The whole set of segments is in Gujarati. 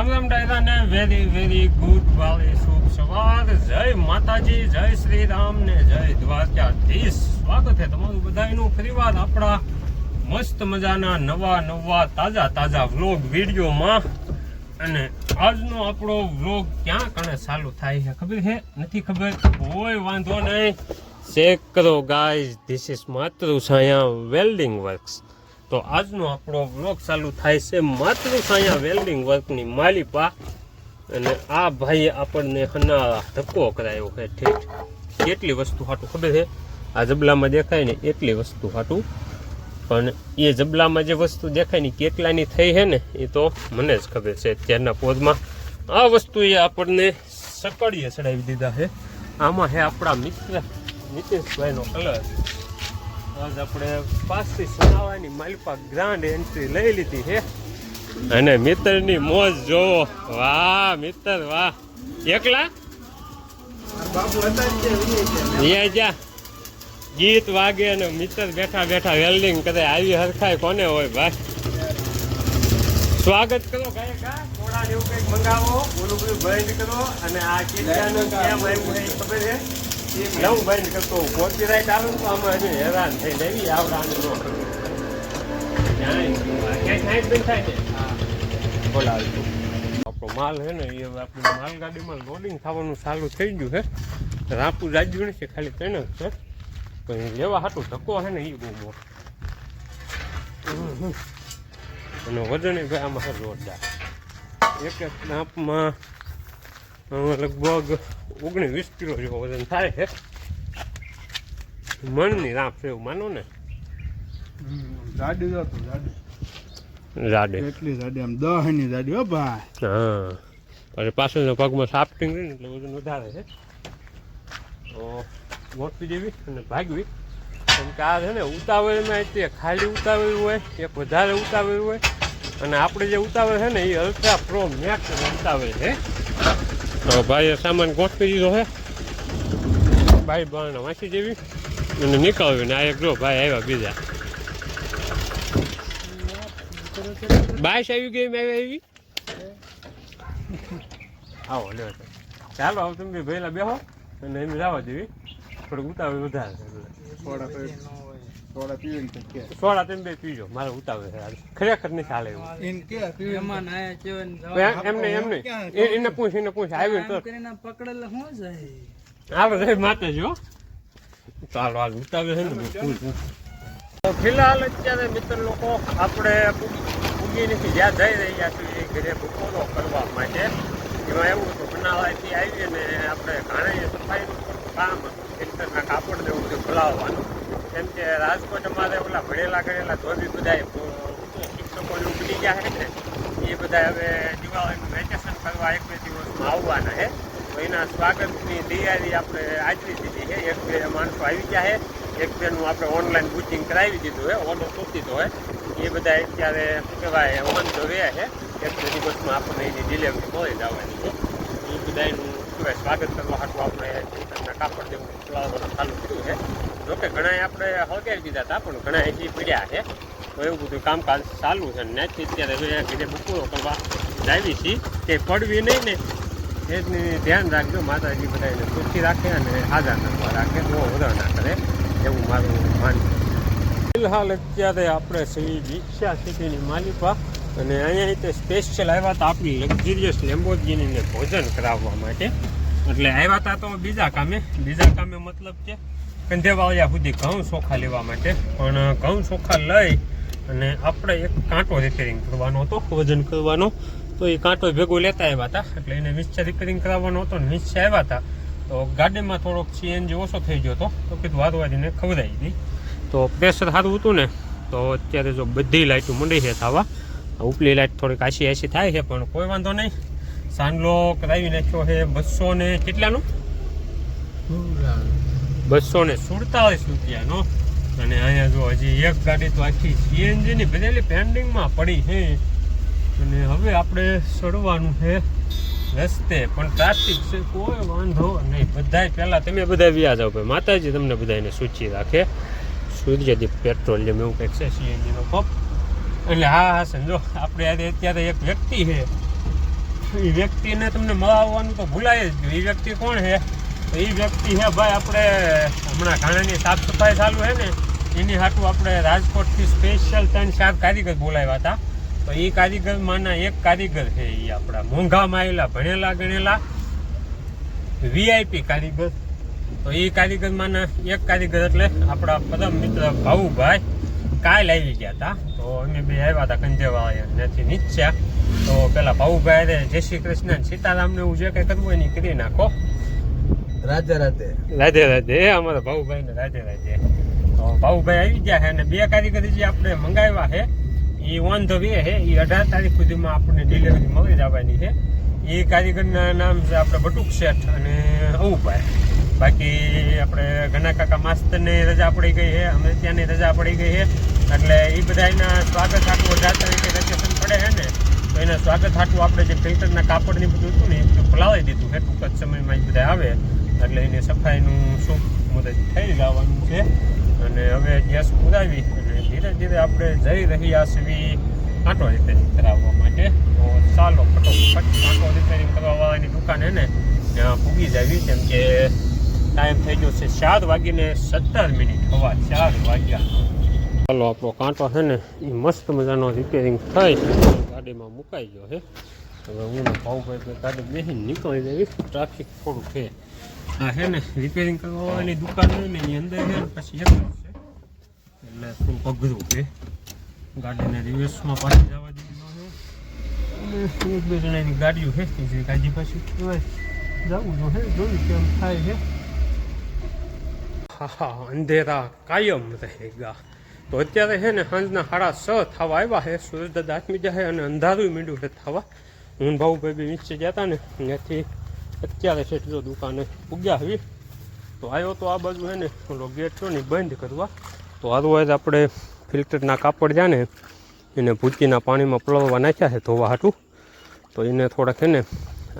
રામ રામ ડાયરા ને વેરી વેરી ગુડ વાલી શુભ સવાર. જય માતાજી, જય શ્રી રામ ને જય દ્વારકાધીશ. સ્વાગત છે તમારું બધાનું ફરીવાર આપણા મસ્ત મજાના નવા નવા, તાજા તાજા વ્લોગ વિડીયોમાં. અને આજનો આપણો વ્લોગ ક્યાં કણે ચાલુ થાય છે, ખબર છે? નથી ખબર? કોઈ વાંધો નહીં. ચેક કરો ગાઈઝ ધીસ ઇઝ માતૃ છાયા વેલ્ડિંગ વર્ક્સ તો આજનો આપણો વ્લોગ ચાલુ થાય છે માત્ર અહીંયા વેલ્ડિંગ વર્કની માલિપા. અને આ ભાઈએ આપણને હના ધક્કો કરાયો છે ઠેઠ. કેટલી વસ્તુ હાટું ખબર છે? આ જબલામાં દેખાય ને એટલી વસ્તુ હાટું. પણ એ જબલામાં જે વસ્તુ દેખાય ને કેટલાની થઈ છે ને, એ તો મને જ ખબર છે અત્યારના પોદમાં. આ વસ્તુ એ આપણને સકડીએ ચડાવી દીધા છે. આમાં છે આપણા મિત્ર નીતિશભાઈનો કલર આજ આપણે પાસથી સોનાવાની માલપા ગ્રાન્ડ એન્ટ્રી લઈ લીધી હે અને મિત્રની મોજ જોવો. વાહ મિત્ર વાહ. એકલા? ગીત વાગે અને મિત્ર બેઠા બેઠા વેલ્ડિંગ કરે. આવી હરખાય કોને હોય, ભાઈ? સ્વાગત કરો, ગાયક. મંગાવો. ઓલું બધું બંધ કરો. અને આ કેમ ખબર છે? નવું કે કરતો કોપીરાઇટ આવે તો આમાં હજી હેરાન થઈ લેવી આવડાનું નો બોલાવી આપણો માલ છે ને, એ આપણે માલગાડીમાં લોડિંગ થવાનું ચાલુ થઈ ગયું છે. રાપુ રાજ્યું નથી ખાલી તેને છે પણ લેવા હાટું ધક્કો છે ને એ બહુ મોટો. અને વજન ભાઈ આમાં જોરદાર એક એક નાપમાં લગભગ ઓગણીસ વીસ કિલો જેવો વજન થાય છે મણની રાપ છે એવું માનો ને? જાડી જતો જાડી. જાડે. એટલી જાડી આમ દહની જાડી હો ભાઈ. હા. અને પાછળના પગમાં સાફ્ટિંગ રહી ને એટલે વજન વધારે છે તો મોટી જેવી અને ભાગવી. કેમ કે આ છે ને ઉતાવળમાં તે ખાલી ઉતાવળ હોય એક વધારે ઉતાવળ હોય. અને આપણે જે ઉતાવળ છે ને એ અલ્ટ્રા પ્રો મેક્સ ઉતાવળ છે. તો ભાઈએ સામાન ગોઠવી દીધો છે ભાઈ બાણ વાંચી જેવી. અને નીકળવી ને આ એક જો ભાઈ આવ્યા બીજા. બાઈસ આવી ગઈ મેં આવી. આવો લે ચાલો આવો તમે ભેલા બેહો. અને એમ જવા દેવી. થોડુંક ઉતાવળ વધારે. છે પીવી ને કે. સોડા તમે બે પીજો મારે ઉતાવે છે ખરેખર નહીં ચાલે એવું. ઇન કે પીવી એમાં નાયા એમને એમને એને પૂછ એને પૂછ. તો. કરીને પકડેલા જાય? હો. ચાલો હાલ ઉતાવળ છે ને પૂછ પૂછ. તો ફિલહાલ અત્યારે મિત્ર લોકો આપણે પૂગી નથી જ્યાં જઈ રહ્યા છીએ ઘરે બપોરો કરવા માટે. એમાં એવું હતું બનાવવાથી આવીએ ને આપણે ઘણા સફાઈનું કામ ફિલ્ટરના કાપડ ખોલાવવાનું કેમ કે રાજકોટ અમારે ઓલા ભણેલા ગણેલા ધોબી બધા શિક્ષકો ને ઉગડી ગયા છે ને, એ બધા હવે દિવાળીનું વેકેશન કરવા એક બે દિવસમાં આવવાના છે તો એના સ્વાગતની તૈયારી આપણે આચરી દીધી છે એક બે માણસો આવી ગયા છે એક બેનું આપણે ઓનલાઈન બુકિંગ કરાવી દીધું હોય ઓર્ડર પૂછીતો હોય એ બધા અત્યારે શું કહેવાય ઓન તો રહ્યા છે એક બે દિવસમાં આપણને એની ડિલિવરી મળી જવાની છે એ બધા એનું શું કહેવાય સ્વાગત કરવા હાટું આપણે ચિંતનના કાપડ જેવું ખોલાવવાનું ચાલુ કર્યું છે. જોકે ઘણા આપણે હળગાવી દીધા હતા, પણ ઘણા અહીંથી પડ્યા છે. તો એવું બધું કામકાજ ચાલુ છે ને ત્યાંથી અત્યારે હવે ઘરે બપોરો કરવા જાવી છીએ કે પડવી નહીં ને એની ધ્યાન રાખજો, માતાજી બધાને સુખી રાખે અને હાજર નાખવા રાખે, બહુ વધારે ના કરે એવું મારું માનવું ફિલહાલ અત્યારે આપણે શ્રી દીક્ષા સિટીની માલિપા અને અહીંયા તે સ્પેશિયલ આવ્યા હતા આપણી લક્ઝરિયસ લેમ્બોર્ગિનીને ભોજન કરાવવા માટે. એટલે આવ્યા હતા તો બીજા કામે. બીજા કામે મતલબ કે કંધેવાળિયા સુધી ઘઉં ચોખા લેવા માટે. પણ ઘઉં ચોખા લઈ અને આપણે એક કાંટો રિપેરિંગ કરવાનો હતો વજન કરવાનો. તો એ કાંટો ભેગો લેતા આવ્યા હતા. એટલે એને નીચે રિપેરિંગ કરાવવાનો હતો ને નીચે આવ્યા હતા. તો ગાડીમાં થોડોક સીએનજી ઓછો થઈ ગયો હતો. તો કીધું વારવારીને ખવડાવી હતી તો પ્રેશર સારું હતું ને, તો અત્યારે જો બધી લાઇટો મંડી છે થવા. ઉપલી લાઇટ થોડીક આશી આશી થાય છે, પણ કોઈ વાંધો નહીં. સાંડલો કરાવી નાખ્યો છે બસો ને કેટલાનો? બસો ને સુડતાલીસ રૂપિયાનો. અને અહીંયા જો હજી એક ગાડી તો આખી સીએનજીની બનેલી પેન્ડિંગમાં પડી છે. અને હવે આપણે ચડવાનું છે રસ્તે, પણ ટ્રાફિક છે, કોઈ વાંધો નહીં. બધાય પહેલાં તમે બધા વ્યા જાઓ ભાઈ. માતાજી તમને બધાને સૂચી રાખે. સૂર્યદીપ પેટ્રોલિયમ એવું કંઈક છે સીએનજીનો પંપ એટલે હા હા સમજો આપણે અત્યારે એક વ્યક્તિ છે. એ વ્યક્તિને તમને મળવાનું તો ભૂલાય જ એ વ્યક્તિ કોણ છે? તો એ વ્યક્તિ છે ભાઈ, આપણે હમણાં ઘાણાની સાફ સફાઈ ચાલુ છે ને, એની હાટું આપણે રાજકોટથી સ્પેશિયલ ત્રણ, ચાર કારીગર બોલાવ્યા હતા. તો એ કારીગરમાંના એક કારીગર છે એ આપણા મોંઘામાં આવેલા, ભણેલા, ગણેલા વીઆઈપી કારીગર. તો એ કારીગરમાંના એક કારીગર એટલે આપણા પરમ મિત્ર ભાવુભાઈ કાલ આવી ગયા હતા. તો અમે બે આવ્યા હતા કંજેવાળા ત્યાંથી નીચ્યા. તો પેલા ભાઉભાઈ જય શ્રી કૃષ્ણ અને સીતારામને હું જે કંઈ કરવું હોય ને કરી નાખો. રાધે રાધે. રાધે રાધે એ અમારા ભાઉભાઈ ને રાધે રાધે. તો ભાઉભાઈ આવી ગયા છે અને બે કારીગર જે આપણે મંગાવ્યા છે એ ઓન ધ વે છે. એ અઢાર તારીખ સુધીમાં આપણને ડિલિવરી મળી જવાની છે. એ કારીગરના નામ છે આપણે બટુક શેઠ અને અવુભાઈ. બાકી આપણે ઘણા કાકા માસ્તરની રજા પડી ગઈ છે અમે ત્યાંની રજા પડી ગઈ છે. એટલે એ બધાના સ્વાગત આટલું વધારે તરીકે વેકેશન પડે છે ને, તો એના સ્વાગત હાટું આપણે જે ફિલ્ટરના કાપડની બધું હતું ને એ બધું ખોલાવી દીધું છે. ટૂંક જ સમયમાં એ બધા આવે, એટલે એને સફાઈનું શું મુહૂર્ત થઈ જવાનું છે. અને હવે ગેસ પુરાવી, અને ધીરે ધીરે આપણે જઈ રહ્યા છીએ આટો રિપેરિંગ કરાવવા માટે. તો ચાલો, ફટોફટ આટો રિપેરિંગ કરવા વાળાની દુકાન છે ને, ત્યાં પૂગી જાવી, કેમ કે ટાઈમ થઈ ગયો છે ચાર વાગીને સત્તર મિનિટ. હવા ચાર વાગ્યા. ચાલો, આપણો કાંટો છે ને એ મસ્ત મજાનો રિપેરિંગ થઈ ગાડીમાં મુકાઈ ગયો છે. હવે હું ભાવભાઈ ગાડી બેસીને નીકળી દેવી ટ્રાફિક થોડું છે. હા છે ને રિપેરિંગ કરવાની દુકાન હોય ને, એની અંદર છે પછી એક છે. એટલે થોડુંક અઘરું છે. ગાડીને રિવર્સમાં પાછી જવા દીધી અને એક બે જણાની ગાડીઓ છે ગાડી પાછી જવું જો છે જોયું કેમ થાય છે. હા હા, અંધેરા કાયમ રહેગા. તો અત્યારે છે ને સાંજના સાડા છ થવા આવ્યા છે સૂરજ દાદા આથમી જાય અને અંધારું મીંડું છે થવા. હું ભાઉભાઈ બી નીચે ગયા હતા ને, ત્યાંથી અત્યારે છે જો દુકાને પૂગ્યા આવી તો આવ્યો તો આ બાજુ છે ને, ઓલો ગેટ છો ને બંધ કરવા. તો અદરવાઇઝ આપણે ફિલ્ટરના કાપડ જ્યાં ને એને ભૂતીના પાણીમાં પલળવા નાખ્યા છે ધોવા હાટું. તો એને થોડાક છે ને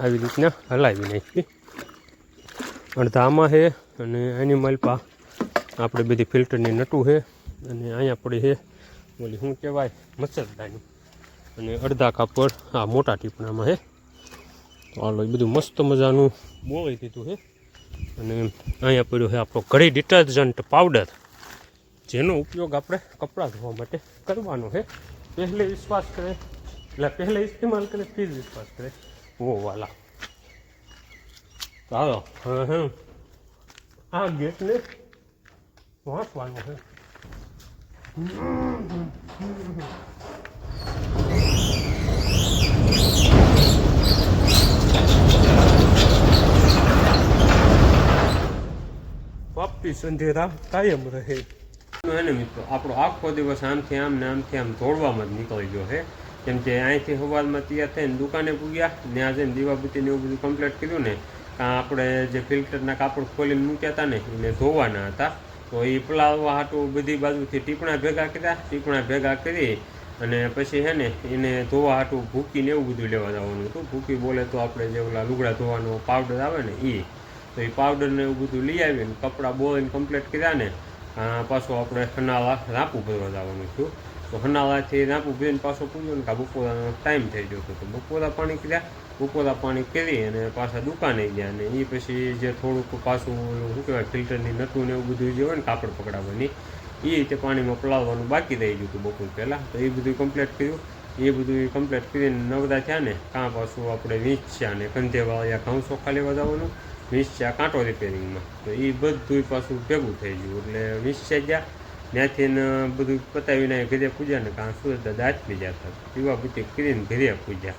આવી રીતના હલાવી નાખી. અડધામાં છે અને એની મલપા આપણે બધી ફિલ્ટરની નટું છે અને અહીંયા પડી છે, ઓલી શું કહેવાય મચ્છરદાની અને અડધા કાપડ આ મોટા ટીપણામાં છે. તો હાલો, એ બધું મસ્ત મજાનું બોળી દીધું છે. અને અહીંયા પડ્યો છે આપણો ઘડી ડિટર્જન્ટ પાવડર જેનો ઉપયોગ આપણે કપડાં ધોવા માટે કરવાનો છે. પહેલે વિશ્વાસ કરે, એટલે પહેલે ઇસ્તેમાલ કરે, ફિર વિશ્વાસ કરે. વો વાલા. હાલો હવે આ ગેટને વાંચવાનું છે. વાપી સંધેરા કાયમ રહે. એને મિત્રો, આપણો આખો દિવસ આમથી આમ ને આમથી આમ દોડવામાં જ નીકળી ગયો છે. કેમ કે અહીંથી સવારમાં તૈયાર થઈને દુકાને પૂગ્યા ત્યાં જઈને દીવાબત્તીને એવું બધું કમ્પ્લીટ કર્યું ને આપણે જે ફિલ્ટરના કાપડ ખોલીને મૂક્યા હતા ને, એને ધોવાના હતા. તો એ પલાળવા હાટું બધી બાજુથી ટીપણા ભેગા કર્યા, ટીપણા ભેગા કરી અને પછી છે ને એને ધોવા હાટું ભૂકીને એવું બધું લેવા જવાનું હતું. ભૂકી બોલે તો આપણે જે ઓલા લુગડા ધોવાનો પાવડર આવે ને એ તો એ પાવડરને એવું બધું લઈ આવીને કપડાં બોળીને કમ્પ્લીટ કર્યા ને પાછું આપણે હનાળા રાપું ભરવા જવાનું છું. તો હનાવાથી નાખું ભરીને પાછો પૂર્યો ને કાં બપોરાનો ટાઈમ થઈ ગયો તો બપોરા પાણી કર્યા. બપોરા પાણી કરી અને પાછા દુકાને ગયા અને એ પછી જે થોડુંક પાછું શું કહેવાય ફિલ્ટરની નતું ને એવું બધું જે હોય ને કાપડ પકડાવવાની એ રીતે પાણીમાં પલાળવાનું બાકી રહી ગયું હતું બપોર પહેલાં. તો એ બધું કમ્પ્લીટ કર્યું. એ બધું કમ્પ્લીટ કરીને નવરા થયા ને, કાં પાછું આપણે વીંછ્યા ને કંધેવાળા ઘઉં ચોખા લેવા જવાનું વીસ કાંટો રિપેરિંગમાં તો એ બધું પાછું ભેગું થઈ ગયું. એટલે વીસ ગયા. ત્યાંથી બધું પતાવીને ઘરે પૂજ્યા ને કાં સુરત દાંત બી જતા પીવા બુદ્ધિ કરીને ઘરે પૂજ્યા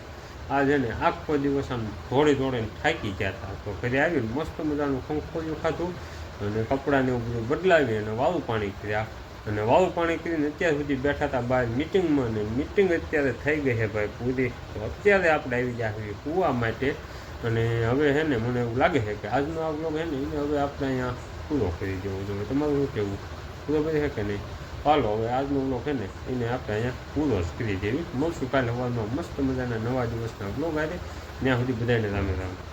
આ છે ને આખો દિવસ આમ ધોળે દોડીને થાકી ગયા હતા. તો ઘરે આવીને મસ્ત મજાનું ખંખોરિયું ખાધું અને કપડાને એવું બધું બદલાવી અને વાવું પાણી કર્યા. અને વાવું પાણી કરીને અત્યાર સુધી બેઠા હતા બહાર મિટિંગમાં ને મિટિંગ અત્યારે થઈ ગઈ છે ભાઈ પૂરી. તો અત્યારે આપણે આવી ગયા છીએ કૂવા માટે. અને હવે છે ને મને એવું લાગે છે કે આજનો આ બ્લોગ છે ને એને હવે આપણે અહીંયા પૂરો કરી દેવો જોઈએ. તમારું શું કહેવું? કરી છે કે નહીં? હાલો, હવે આજનો બ્લોગ છે ને, એને આપણે અહીંયા પૂરો કરી દેવી. મળશું કાલે સવારમાં મસ્ત મજાના નવા દિવસના બ્લોગ આવે ત્યાં સુધી બધાને રામે રામ.